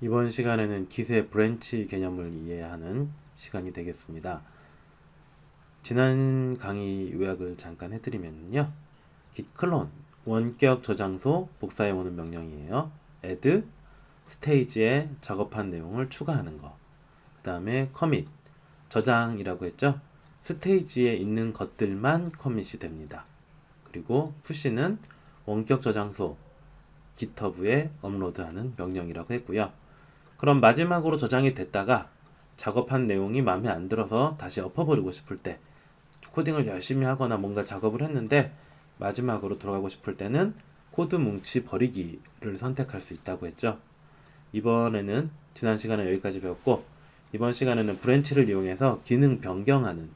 이번 시간에는 기세 브랜치 개념을 이해하는 시간이 되겠습니다. 지난 강의 요약을 잠깐 해드리면요. git 클론 원격 저장소 복사해 오는 명령이에요. add 스테이지에 작업한 내용을 추가하는 거. 그 다음에 commit 저장이라고 했죠. 스테이지에 있는 것들만 커밋이 됩니다. 그리고 push는 원격 저장소 GitHub에 업로드하는 명령이라고 했고요. 그럼 마지막으로 저장이 됐다가 작업한 내용이 마음에 안 들어서 다시 엎어버리고 싶을 때 코딩을 열심히 하거나 뭔가 작업을 했는데 마지막으로 돌아가고 싶을 때는 코드 뭉치 버리기를 선택할 수 있다고 했죠. 이번에는 지난 시간에 여기까지 배웠고 이번 시간에는 브랜치를 이용해서 기능 변경하는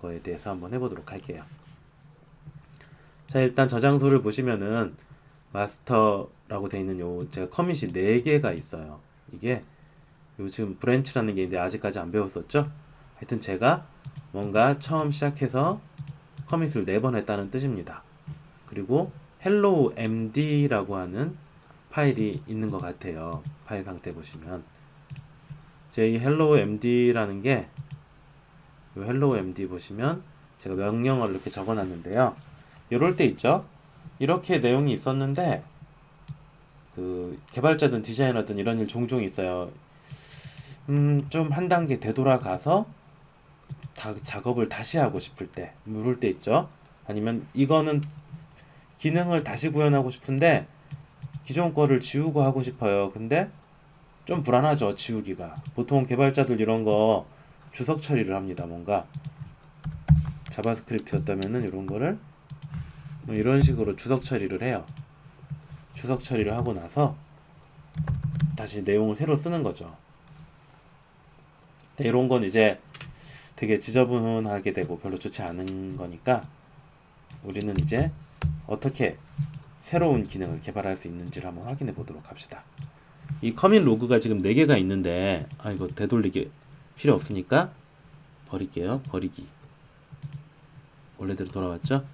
거에 대해서 한번 해보도록 할게요. 자 일단 저장소를 보시면은 마스터라고 되어 있는 요 제가 커밋이 4개가 있어요. 이게 요 지금 브랜치라는 게 있는데 아직까지 안 배웠었죠? 하여튼 제가 뭔가 처음 시작해서 커밋을 4번 했다는 뜻입니다. 그리고 hello md라고 하는 파일이 있는 것 같아요. 파일 상태 보시면 제 이 hello md라는 게요 hello md 보시면 제가 명령어를 이렇게 적어놨는데요. 이럴 때 있죠? 이렇게 내용이 있었는데 그 개발자든 디자이너든 이런 일 종종 있어요. 음, 좀 한 단계 되돌아가서 다 작업을 다시 하고 싶을 때, 이럴 때 있죠. 아니면 이거는 기능을 다시 구현하고 싶은데 기존 거를 지우고 하고 싶어요. 근데 좀 불안하죠, 지우기가. 보통 개발자들 이런 거 주석 처리를 합니다. 뭔가 자바스크립트였다면은 이런 거를 뭐 이런 식으로 주석 처리를 해요. 주석 처리를 하고 나서 다시 내용을 새로 쓰는 거죠. 이런 건 이제 되게 지저분하게 되고 별로 좋지 않은 거니까 우리는 이제 어떻게 새로운 기능을 개발할 수 있는지를 한번 확인해 보도록 합시다. 이 커밋 로그가 지금 4개가 있는데 아 이거 되돌리기 필요 없으니까 버릴게요. 버리기. 원래대로 돌아왔죠?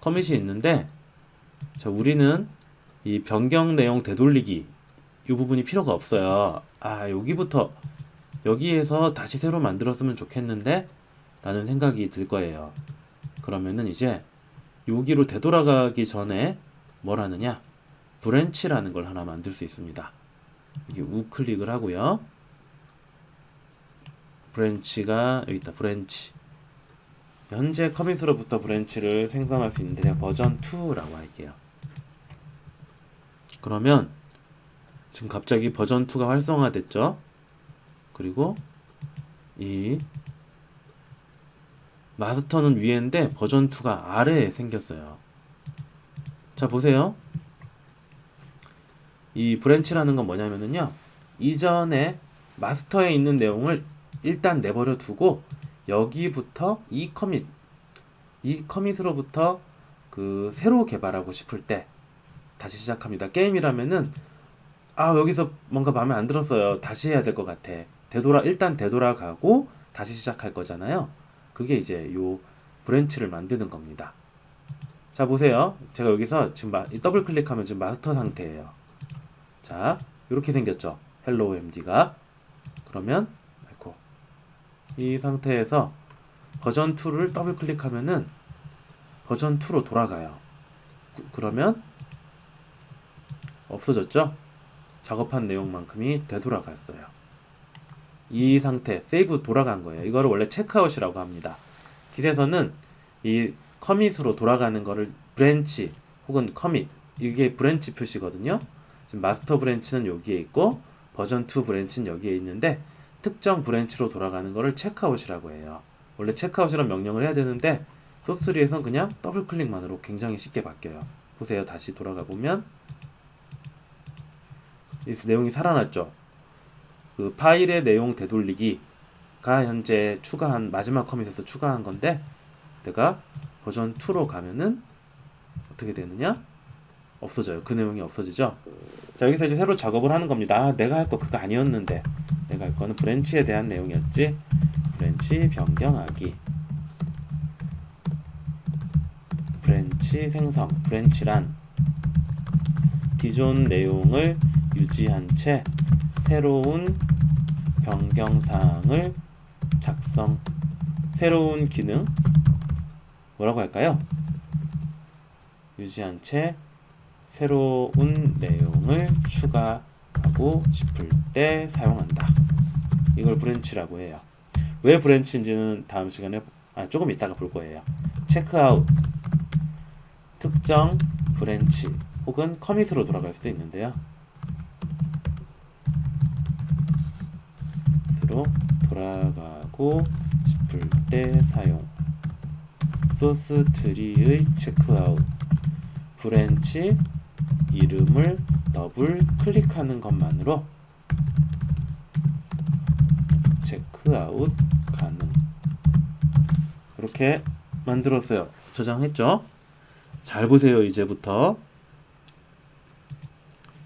커밋이 있는데 자 우리는 이 변경 내용 되돌리기 이 부분이 필요가 없어요. 아 여기부터 여기에서 다시 새로 만들었으면 좋겠는데 라는 생각이 들 거예요. 그러면은 이제 여기로 되돌아가기 전에 뭘 하느냐? 브랜치라는 걸 하나 만들 수 있습니다. 여기 우클릭을 하고요. 브랜치가 여기 있다. 브랜치. 현재 커밋으로부터 브랜치를 생성할 수 있는데 버전 2라고 할게요. 그러면 지금 갑자기 버전 2가 활성화됐죠? 그리고 이 마스터는 위에인데 버전 2가 아래에 생겼어요. 자 보세요. 이 브랜치라는 건 뭐냐면은요. 이전에 마스터에 있는 내용을 일단 내버려 두고 여기부터 이 커밋 이 커밋으로부터 그 새로 개발하고 싶을 때 다시 시작합니다. 게임이라면은 아 여기서 뭔가 마음에 안 들었어요. 다시 해야 될 것 같아. 되돌아 일단 되돌아가고 다시 시작할 거잖아요. 그게 이제 요 브랜치를 만드는 겁니다. 자 보세요. 제가 여기서 지금 마, 더블 클릭하면 지금 마스터 상태예요. 자 이렇게 생겼죠. 헬로우 MD가 그러면 아이고 이 상태에서 버전 2를 더블 클릭하면은 버전 2로 돌아가요. 그, 그러면 없어졌죠? 작업한 내용만큼이 되돌아갔어요. 이 상태, 세이브 돌아간 거예요. 이거를 원래 체크아웃이라고 합니다. 깃에서는 이 커밋으로 돌아가는 거를 브랜치 혹은 커밋 이게 브랜치 표시거든요. 지금 마스터 브랜치는 여기에 있고 버전 2 브랜치는 여기에 있는데 특정 브랜치로 돌아가는 거를 체크아웃이라고 해요. 원래 체크아웃이라는 명령을 해야 되는데 소스3에선 그냥 더블 클릭만으로 굉장히 쉽게 바뀌어요. 보세요. 다시 돌아가 보면 이 내용이 살아났죠. 그 파일의 내용 되돌리기가 현재 추가한 마지막 커밋에서 추가한 건데 내가 버전 2로 가면은 어떻게 되느냐? 없어져요. 그 내용이 없어지죠. 자 여기서 이제 새로 작업을 하는 겁니다. 아, 내가 할 거 그거 아니었는데 내가 할 거는 브랜치에 대한 내용이었지. 브랜치 변경하기. 브랜치 생성. 브랜치란 기존 내용을 유지한 채 새로운 변경사항을 작성 새로운 기능 뭐라고 할까요? 유지한 채 새로운 내용을 추가하고 싶을 때 사용한다. 이걸 브랜치라고 해요. 왜 브랜치인지는 다음 시간에 아, 조금 이따가 볼 거예요. 체크아웃 특정 브랜치 혹은 커밋으로 돌아갈 수도 있는데요. 스로 돌아가고 싶을 때 사용. 소스 트리의 체크아웃 브랜치 이름을 더블 클릭하는 것만으로 체크아웃 가능. 이렇게 만들었어요. 저장했죠? 잘 보세요, 이제부터.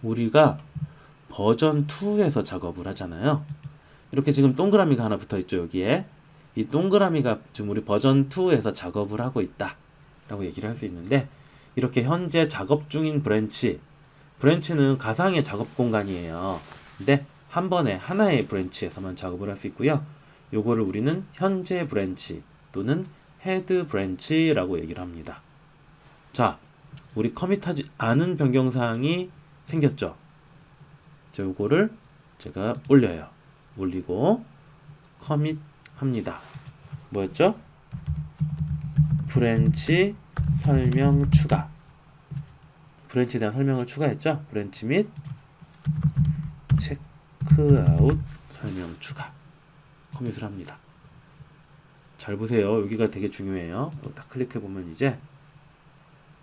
우리가 버전 2에서 작업을 하잖아요. 이렇게 지금 동그라미가 하나 붙어 있죠, 여기에. 이 동그라미가 지금 우리 버전 2에서 작업을 하고 있다. 라고 얘기를 할 수 있는데, 이렇게 현재 작업 중인 브랜치, 브랜치는 가상의 작업 공간이에요. 근데 한 번에 하나의 브랜치에서만 작업을 할 수 있고요. 요거를 우리는 현재 브랜치 또는 헤드 브랜치라고 얘기를 합니다. 자, 우리 커밋하지 않은 변경사항이 생겼죠. 자, 요거를 제가 올려요. 올리고 커밋 합니다. 뭐였죠? 브랜치 설명 추가. 브랜치에 대한 설명을 추가했죠. 브랜치 및 체크아웃 설명 추가. 커밋을 합니다. 잘 보세요. 여기가 되게 중요해요. 딱 클릭해 보면 이제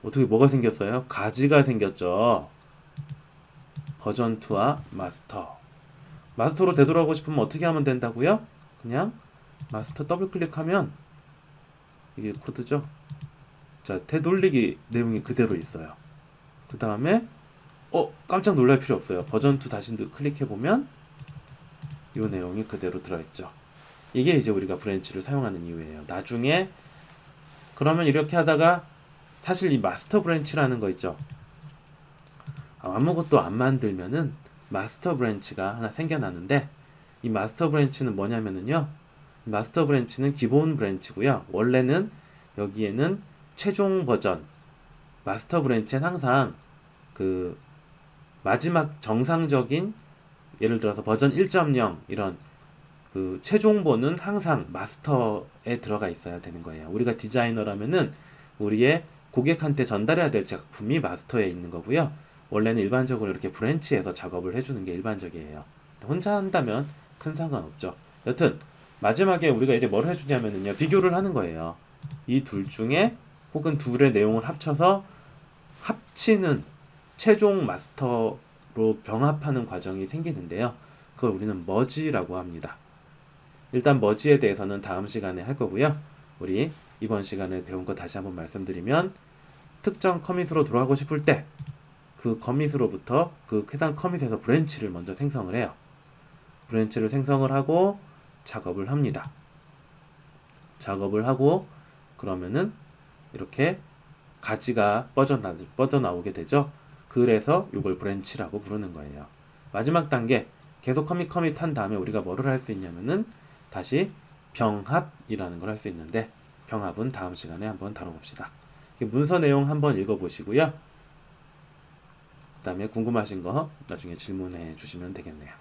어떻게 뭐가 생겼어요? 가지가 생겼죠. 버전 2와 마스터. 마스터로 되돌아가고 싶으면 어떻게 하면 된다고요? 그냥 마스터 더블 클릭하면 이게 코드죠. 자, 되돌리기 내용이 그대로 있어요. 그 다음에 어 깜짝 놀랄 필요 없어요. 버전 2 다시 클릭해 보면 이 내용이 그대로 들어있죠. 이게 이제 우리가 브랜치를 사용하는 이유예요. 나중에 그러면 이렇게 하다가 사실 이 마스터 브랜치라는 거 있죠. 아무것도 안 만들면은 마스터 브랜치가 하나 생겨나는데 이 마스터 브랜치는 뭐냐면은요. 마스터 브랜치는 기본 브랜치고요. 원래는 여기에는 최종 버전 마스터 브랜치는 항상 그 마지막 정상적인 예를 들어서 버전 1.0 이런 그 최종본은 항상 마스터에 들어가 있어야 되는 거예요. 우리가 디자이너라면은 우리의 고객한테 전달해야 될 작품이 마스터에 있는 거고요. 원래는 일반적으로 이렇게 브랜치에서 작업을 해주는 게 일반적이에요. 혼자 한다면 큰 상관없죠. 여튼 마지막에 우리가 이제 뭘 해주냐면은요 비교를 하는 거예요. 이 둘 중에 혹은 둘의 내용을 합쳐서 합치는 최종 마스터로 병합하는 과정이 생기는데요. 그걸 우리는 머지라고 합니다. 일단 머지에 대해서는 다음 시간에 할 거고요. 우리 이번 시간에 배운 거 다시 한번 말씀드리면 특정 커밋으로 돌아가고 싶을 때 그 커밋으로부터 그 해당 커밋에서 브랜치를 먼저 생성을 해요. 브랜치를 생성을 하고 작업을 합니다. 작업을 하고 그러면은 이렇게 가지가 뻗어나, 뻗어나오게 되죠. 그래서 이걸 브랜치라고 부르는 거예요. 마지막 단계 계속 커밋 커밋 한 다음에 우리가 뭐를 할 수 있냐면은 다시 병합이라는 걸 할 수 있는데 병합은 다음 시간에 한번 다뤄봅시다. 문서 내용 한번 읽어보시고요. 그 다음에 궁금하신 거 나중에 질문해 주시면 되겠네요.